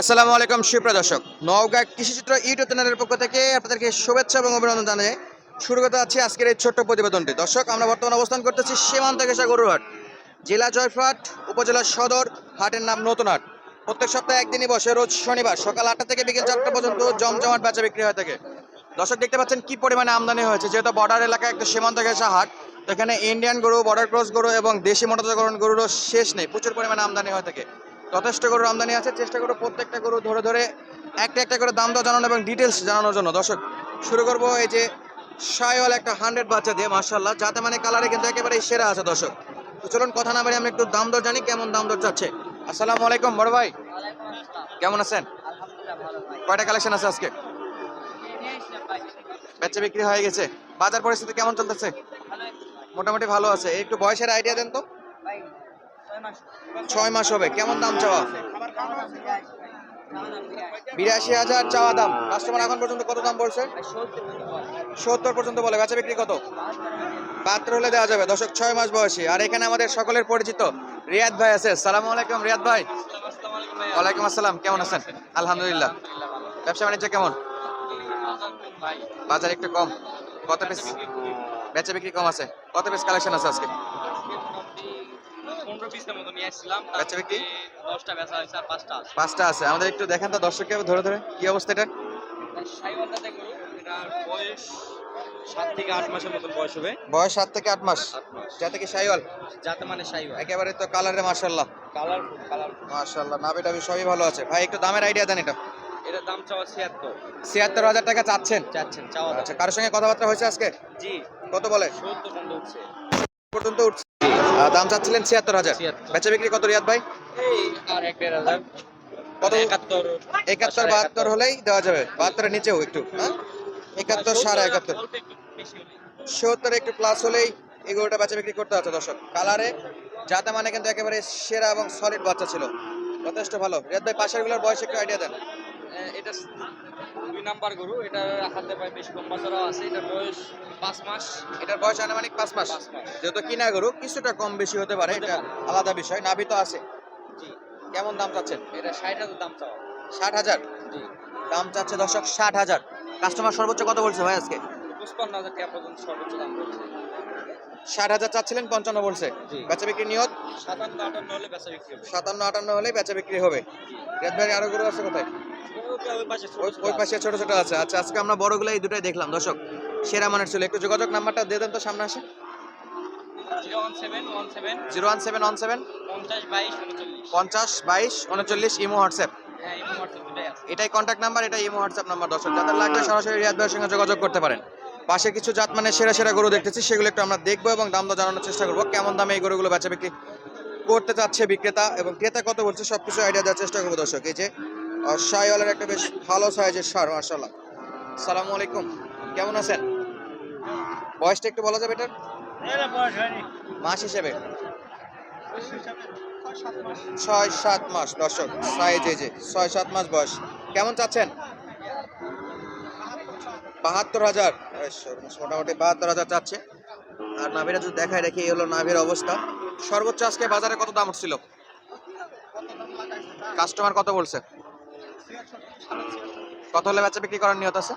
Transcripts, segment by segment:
আসসালামু আলাইকুম, সুপ্রিয় দর্শক। নওগাঁ কৃষিচিত্র ইউটিউব চ্যানেলের পক্ষ থেকে আপনাদেরকে শুভেচ্ছা এবং অভিনন্দন জানিয়ে শুরু করতে যাচ্ছি আজকের এই ছোট্ট প্রতিবেদনটি। দর্শক, আমরা বর্তমানে অবস্থান করতেছি সীমান্ত ঘেষা গরুরহাট, জেলা জয়ফাট, উপজেলা সদর, হাটের নাম নতুন হাট প্রত্যেক সপ্তাহে একদিনই বসে, রোজ শনিবার সকাল আটটা থেকে বিকেল চারটা পর্যন্ত জমজমাট বেচা বিক্রি হয়ে থাকে। দর্শক, দেখতে পাচ্ছেন কি পরিমাণে আমদানি হয়েছে। যেহেতু বর্ডার এলাকায় একটা সীমান্ত ঘেষা হাট, তো এখানে ইন্ডিয়ান গরু বর্ডার ক্রস গরু এবং দেশি মোটরজাতকরণ গরুরও শেষ নেই। প্রচুর পরিমাণে আমদানি হয়ে থাকে। যথেষ্ট গরুর আমদানি আছে, চেষ্টা করব প্রত্যেকটা গরু ধরে ধরে, একটা একটা করে দাম দর জানানো এবং ডিটেলস জানানোর জন্য। দর্শক, শুরু করব এই যে সায়ল একটা হান্ড্রেড বাচ্চা দিয়ে মার্শাল্লাহ যাতে মানে কালারে কিন্তু একেবারে সেরা আছে দর্শক। তো চলুন কথা না বলে আমি একটু দাম দর জানি, কেমন দাম দর চাচ্ছে। আসসালামু আলাইকুম, বড় ভাই। কেমন আছেন? কয়টা কালেকশন আছে আজকে? বেচা বিক্রি হয়ে গেছে। বাজার পরিস্থিতি কেমন চলতেছে? মোটামুটি ভালো আছে। একটু বয়সের আইডিয়া দেন তো। ছয় মাস হবে। কেমন দাম চাওয়া? বিরাশি হাজার চাওয়া দাম। কাস্টমার এখন পর্যন্ত কত দাম বলছে? সত্তর পর্যন্ত বলে। বেচা বিক্রি কত? পাত্র হলে দেওয়া যাবে। দশক ছয় মাস বয়সী। আর এখানে আমাদের সকলের পরিচিত রিয়াদ ভাই আছে। সালাম আলাইকুম, রিয়াদ ভাই। ওয়ালাইকুম আসসালাম। কেমন আছেন? আলহামদুলিল্লাহ। ব্যবসা বাণিজ্য কেমন? বাজার একটু কম। কত পিস বেচা বিক্রি কম আছে। কত পিস কালেকশন আছে আজকে? পনেরো পিসের মতো নিয়ে আসছিলাম। বেচা বিক্রি? দশটা বেচা হয়েছে আর পাঁচটা আছে। পাঁচটা আছে। আমাদের একটু দেখেন তো দর্শককে ধরে ধরে। কি অবস্থা এটা সাইওয়ালটা দেখো এটার বয়স সাত থেকে আট মাসের মতন বয়স হবে। বয়স সাত থেকে আট মাস। যাতে কি সাইওয়াল? যাতে মানে সাইওয়াল। একেবারে তো কালারে নাবি টাবি সবই ভালো আছে। ভাই একটু দামের আইডিয়া দেন এটা। এটার দাম চাওয়া ছিয়াত্তর। ছিয়াত্তর হাজার টাকা চাচ্ছেন? চাচ্ছেন চাওয়া আচ্ছা কারোর সঙ্গে কথাবার্তা হয়েছে আজকে? জি। কত বলে? সত্তর পর্যন্ত উঠছে। দাম চাচ্ছিলেন ছিয়াত্তর হাজার। বেচা বিক্রি কত রিয়াদ ভাই? কত? একাত্তর। বাহাত্তর হলেই দেওয়া যাবে। বাহাত্তরের নিচেও একটু হ্যাঁ? একাত্তর সাড়ে একাত্তর। সত্তর একটু প্লাস হলেই এগুলোটা বেচা বিক্রি করতে হচ্ছে দর্শক। কালারে যাতে মানে কিন্তু একেবারে সেরা এবং সলিড বাচ্চা ছিল। যথেষ্ট ভালো। রিয়াদ ভাই পাশেরগুলোর বয়স একটু আইডিয়া দেন। এটা দুই নাম্বার গরু এটা হাতে পায়ে বেশ লম্বা চড়াও আছে এটার বয়স পাঁচ মাস। এটার বয়স আনুমানিক পাঁচ মাস। যেহেতু কিনা গরু কিছুটা কম বেশি হতে পারে এটা আলাদা বিষয় নাভি তো আছে। জি। কেমন দাম চাচ্ছেন? এটা ষাট হাজার দাম চাওয়া। ষাট হাজার? জি। দাম চাচ্ছে দর্শক ষাট হাজার। কাস্টমার সর্বোচ্চ কত বলছে ভাই আজকে? পঁচপান্ন হাজার টাকা পর্যন্ত সর্বোচ্চ দাম বলছে। ষাট হাজার চাচ্ছিলেন পঞ্চান্ন বলছে। বেচা বিক্রি নিয়ত? সাতান্ন আটান্ন হলে বেচা বিক্রি হবে। সাতান্ন আটান্ন হলেই বেচা বিক্রি হবে। রিয়াদ ভাই আরও গরু আছে কোথায়? ওই পাশে ছোট ছোট আছে। আচ্ছা আজকে আমরা বড়গুলো এই দুটাই দেখলাম। দর্শক সেরা মানের ছিল। একটু যোগাযোগ নাম্বারটা দিয়ে দেন তো সামনে আসে। Zero one seven one seven পঞ্চাশ বাইশ উনচল্লিশ। Imo WhatsApp. হ্যাঁ এটাই কন্ট্যাক্ট নাম্বার এটাই ইমো হোয়াটসঅ্যাপ নাম্বার দর্শক। যাদের লাগবে সরাসরি রিয়াদ ভাইয়ের সঙ্গে যোগাযোগ করতে পারেন। পাশে কিছু জাত মানে সেরা সেরা গরু দেখতেছি সেগুলো একটু আমরা দেখব এবং দাম দর জানানোর চেষ্টা করব। কেমন দামে এই গরুগুলো বেচা বিক্রি করতে চাচ্ছে বিক্রেতা এবং ক্রেতা কত বলছে সব কিছু আইডিয়া দেওয়ার চেষ্টা করব দর্শক। এই যে শাহিওয়ালের একটা বেশ ভালো সাইজের সার মার্শাল্লাহ সালামু আলাইকুম। কেমন আছেন? বয়সটা একটু বলা যাবে এটার? মাস হিসেবে? ছয় সাত মাস। দর্শক সাইজ এই যে ছয় সাত মাস বয়স। কেমন চাচ্ছেন? বাহাত্তর হাজার। মোটামুটি বাহাত্তর হাজার চাচ্ছে। আর নাভিরা যদি দেখায় রেখে এই হলো নাভির অবস্থা। সর্বোচ্চ আজকে বাজারে কত দাম উঠছিল? কাস্টমার কত বলছে? কত হলে বেচা বিক্রি করার নিয়ত আছে?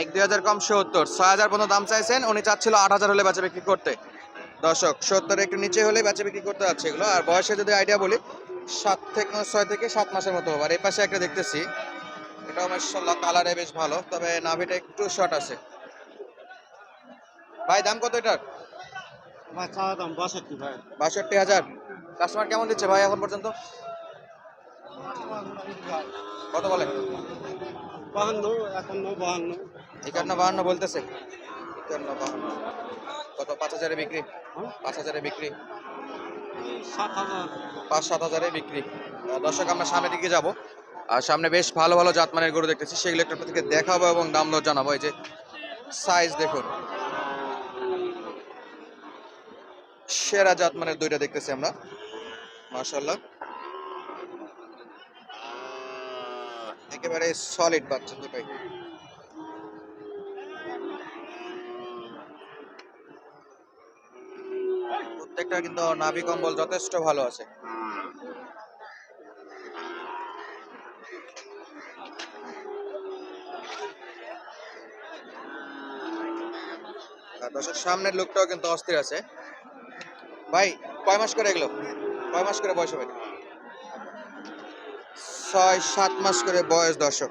এক দুই হাজার কম সত্তর। ছয় হাজার পর্যন্ত দাম চাইছেন উনি চাচ্ছিল আট হাজার হলে বেচা বিক্রি করতে। দর্শক সত্তর একটু নিচে হলে বেচা বিক্রি করতে যাচ্ছে এগুলো। আর বয়সে যদি আইডিয়া বলি সাত থেকে ছয় থেকে সাত মাসের মতো হবে। আর এই পাশে একটা দেখতেছি এটাও মাসাল্লাহ কালারে বেশ ভালো তবে নাভিটা একটু শর্ট আছে। ভাই দাম কত এটার? বাষট্টি হাজার। কাস্টমার কেমন দিচ্ছে ভাই এখন পর্যন্ত? কত বলে? বাহান্ন একান্ন বাহান্ন। একান্ন বাহান্ন বলতেছে। একান্ন বাহান্ন। কত? পাঁচ হাজারে বিক্রি? পাঁচ হাজারে বিক্রি? সাত হাজার। পাঁচ সাত হাজারে বিক্রি। দর্শক আমরা সামনের দিকে যাব। আর সামনে বেশ ভালো ভালো জাতমানের গরু দেখতেছি। সেগুলো একটু আপনাদেরকে দেখাবো এবং দাম দর জানাব। এই যে সাইজ দেখুন। সেরা জাতমানের দুইটা দেখতেছি আমরা। মাশাল্লাহ একেবারে সলিড বাচ্চা দুটাই। প্রত্যেকটা কিন্তু নাভি কম্বল যথেষ্ট ভালো আছে। দশের সামনের লোকটাও কিন্তু অস্থির আছে। ভাই, কয় মাস করে এগুলো? কয় মাস করে বয়স হবে? ছয় সাত মাস করে বয়স দর্শক।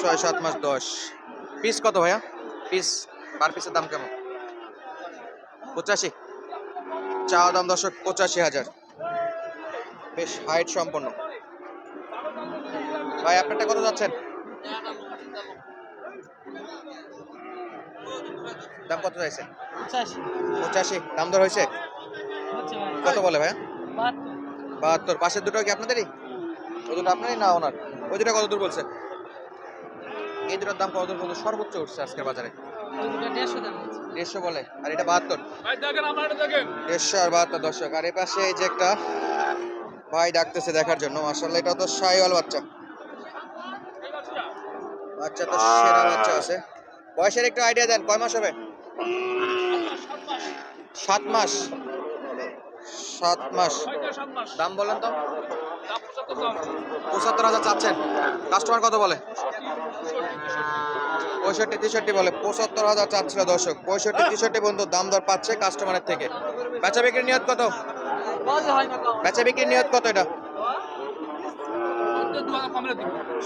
ছয় সাত মাস দশ। পিস কত ভাইয়া? পিস পার পিসের দাম কেমন? পঁচাশি। চাওয়া দাম দর্শক পঁচাশি হাজার। বেশ হাইট সম্পন্ন। ভাই আপনারটা কত যাচ্ছেন? দাম কত চাইছেন? পঁচাশি। পঁচাশি। দাম দর হয়েছে? কত বলে ভাইয়া? বাহাত্তর। পাশের দুটো কি আপনাদেরই? ওই দুটো আপনারই না ওনার? ওই দুটো কত দূর বলছে? এই দুটোর দাম কত দূর বলছে? সর্বোচ্চ উঠছে আজকের বাজারে। দেড়শো বলে। আর এটা বাহাত্তর? দেড়শো আর বাহাত্তর দর্শক। আর এ পাশে এই যে একটা ভাই ডাকতেছে দেখার জন্য। মাসাল্লাহ এটা তো শাহিওয়াল বাচ্চা। বাচ্চা তো সেরা বাচ্চা আছে। বয়সের একটু আইডিয়া দেন কয় মাস হবে? সাত মাস। সাত মাস। দাম বলেন তো। পঁচাত্তর হাজার চাচ্ছেন। কাস্টমার কত বলে? পঁয়ষট্টি, তেষট্টি বলে। পঁচাত্তর হাজার চাচ্ছিল দর্শক। পঁয়ষট্টি, তেষট্টি বন্ধু দাম দর পাচ্ছে কাস্টমারের থেকে। বেচা বিক্রির নিয়ত কত? বেচা বিক্রির নিয়ত কত এটা?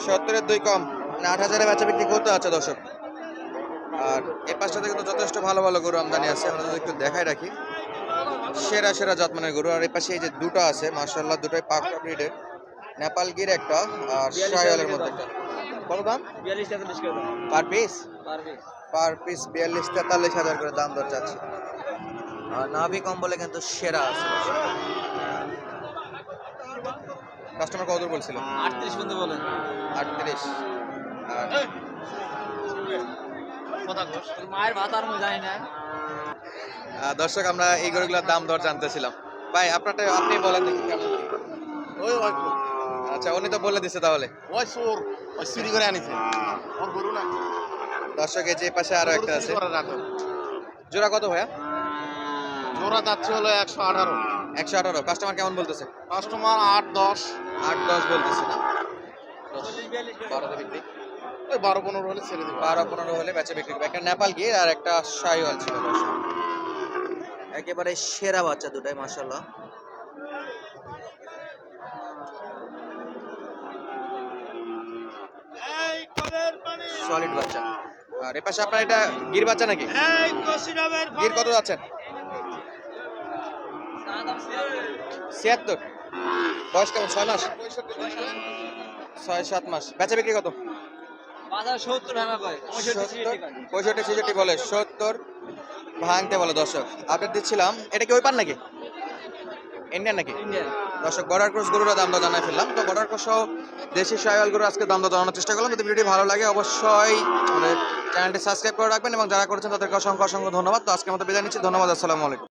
সত্তরের দুই কম। মানে আট হাজারে বেচা বিক্রি করতে আছে দর্শক। আর এ পাশটাতে কিন্তু যথেষ্ট ভালো ভালো গরু আমদানি আছে। আমরা যদি একটু দেখাই রাখি। সেরা সেরা জাতমানের গরু। আর এ পাশে এই যে দুটো আছে মার্শাল্লাহ দুটোই পাকড়া ব্রিডের নেপাল গির একটা আর শায়ালের মধ্যে কত দাম? Per piece? Per piece. বিয়াল্লিশ তেতাল্লিশ হাজার করে দাম দর চাচ্ছে। আর নাভি কম্বলে কিন্তু সেরা আছে। কাস্টমার কত দূর বলছিল? আটত্রিশ পর্যন্ত বলে। আটত্রিশ। আর মায়ের ভাত আর জানি না। দর্শক আমরা এই গরুগুলোর দাম দর জানতেছিলাম। ভাই আপনারটা আপনি বলেন দেখি কেমন ওই ওই আচ্ছা উনি তো বলে দিছে তাহলে। ওই চোর ওই চুরি করে আনিছে। ওর গরু না। দর্শক এই যে পাশে আরও একটা আছে। জোড়া কত ভাইয়া? জোড়া যাচ্ছে হলো একশো আঠারো। একশো আঠারো। কাস্টমার কেমন বলতেছে? কাস্টমার আট দশ। আট দশ বলতেছে না। বারোতে বিক্রি। ওই বারো পনেরো হলে ছেড়ে দেবো। বারো পনেরো হলে বেচে বিক্রি করবে। একটা নেপাল গিয়ে আর একটা শাহিওয়াল ছিল দর্শক। একেবারে সেরা বাচ্চা দুটাই মাসাল্লাহ সলিড বাচ্চা। আর এ পাশে আপনার এটা গির বাচ্চা নাকি? গির কত যাচ্ছেন? ছিয়াত্তর। বয়স কেমন? ছয় মাস? ছয় সাত মাস। বেচা বিক্রি কত বাজার সত্তর ভাঙা করে সত্তর পঁয়ষট্টি ছেষট্টি বলে সত্তর ভাঙতে বলে দর্শক। আপডেট দিচ্ছিলাম। এটা কি ওই পান নাকি? ইন্ডিয়ান নাকি? দর্শক বর্ডার ক্রস গরুরা দাম দর জানাই ফেললাম। তো বর্ডার ক্রস সহ দেশি সাইওয়াল গরু আজকে দাম দর জানানোর চেষ্টা করলাম। যদি ভিডিওটি ভালো লাগে অবশ্যই চ্যানেলটি সাবস্ক্রাইব করে রাখবেন এবং যারা করেছেন তাদেরকে অসংখ্য অসংখ্য ধন্যবাদ। তো আজকের মতো বিদায় নিচ্ছি। ধন্যবাদ আসসালামু আলাইকুম।